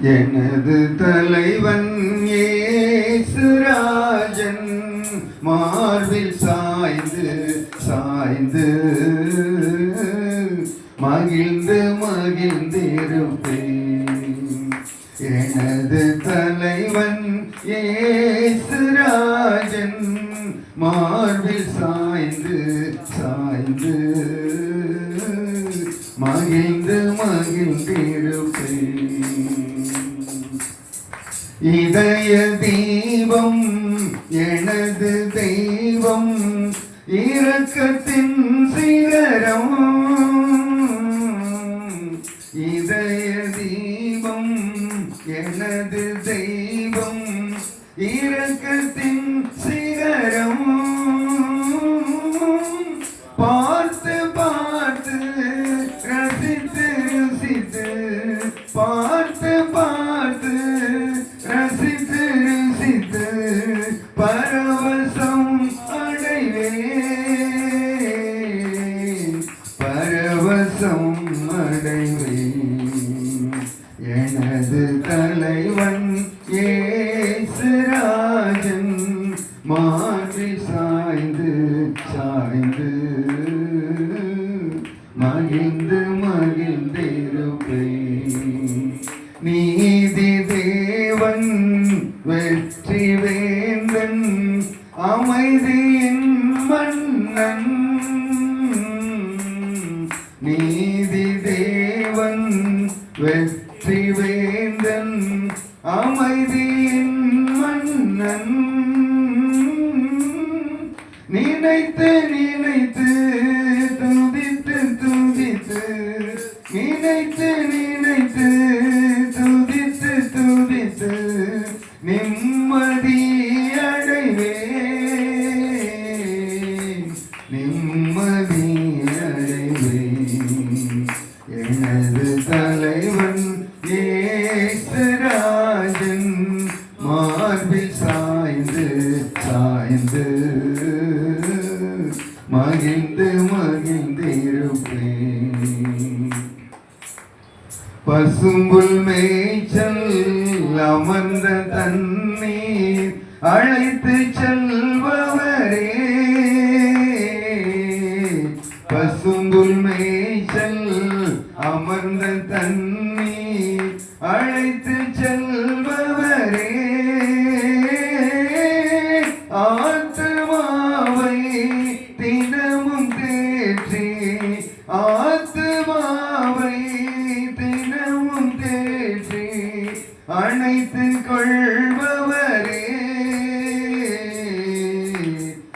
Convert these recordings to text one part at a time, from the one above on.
எனது தலைவன் ஏசுராஜன் மார்பில் சாய்ந்து சாய்ந்து மகிழ்ந்து மகிழ்ந்திருப்பேன் எனது தலைவன் ஏசுராஜன் மார்பில் இதய தீபம் பரவசம் அடைவேன் எனது தலைவன் ஏசுராஜன் மாற்றி சாய்ந்து சாய்ந்து. மகிழ்ந்து மகிழ்ந்திருப்பேன் நீதி தேவன் வெற்றி நீதி தேவன் வெற்றி வேந்தன் அமைதியின் மன்னன். நினைத்து நினைத்து துதித்து துதித்து நினைத்து மகிழ்ந்து மகிழ்ந்திருப்பேன். பசும்புல் மேய்ச்சல் அமர்ந்த தண்ணீர் அழைத்து செல்பவரே. பசும்புல் மேய்ச்சல் அமர்ந்த தண்ணீர் அழைத்து அணைத்து கொள்பவரே.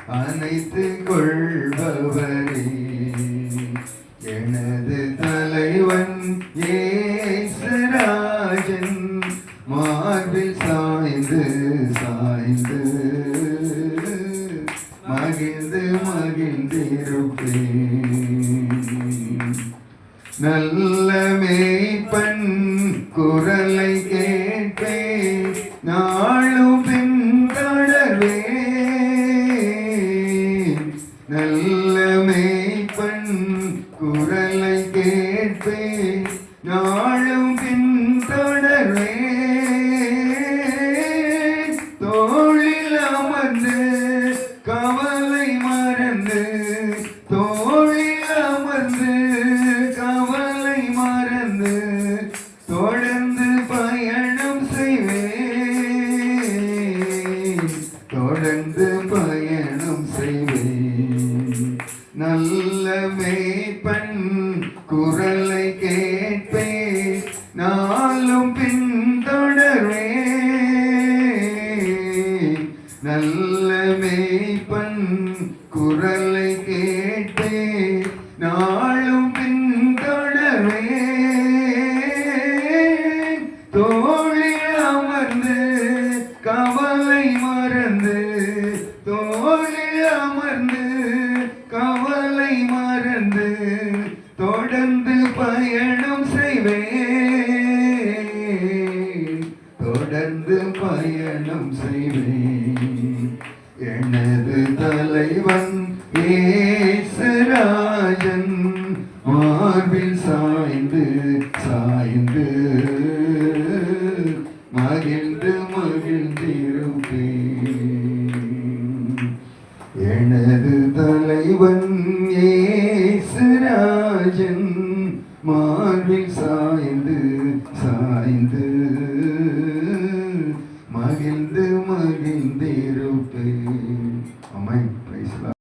அனைத்து கொள்பவரே. எனது தலைவன் ஏசராஜன் மார்பில் சாய்ந்து சாய்ந்து. மகிழ்ந்து மகிழ்ந்திருப்பேன். நல்ல நாளும் பின்தொடர்வேன் நல்ல மேய்ப்பன் குரலை கேட்பே நாளும் குரலை கேட்பேன் நாளும் பின்தொடர்வேன் நல்ல மேய்ப்பன் குரலை கேட்பேன் பயணம் செய்வேன். தொடர்ந்து பயணம் செய்வேன். எனது தலைவன் ஏசராஜன். மார்பில் சாய்ந்து சாய்ந்து. மகிழ்ந்து மகிழ்ந்து. மனதில் சாய்ந்து சாய்ந்து.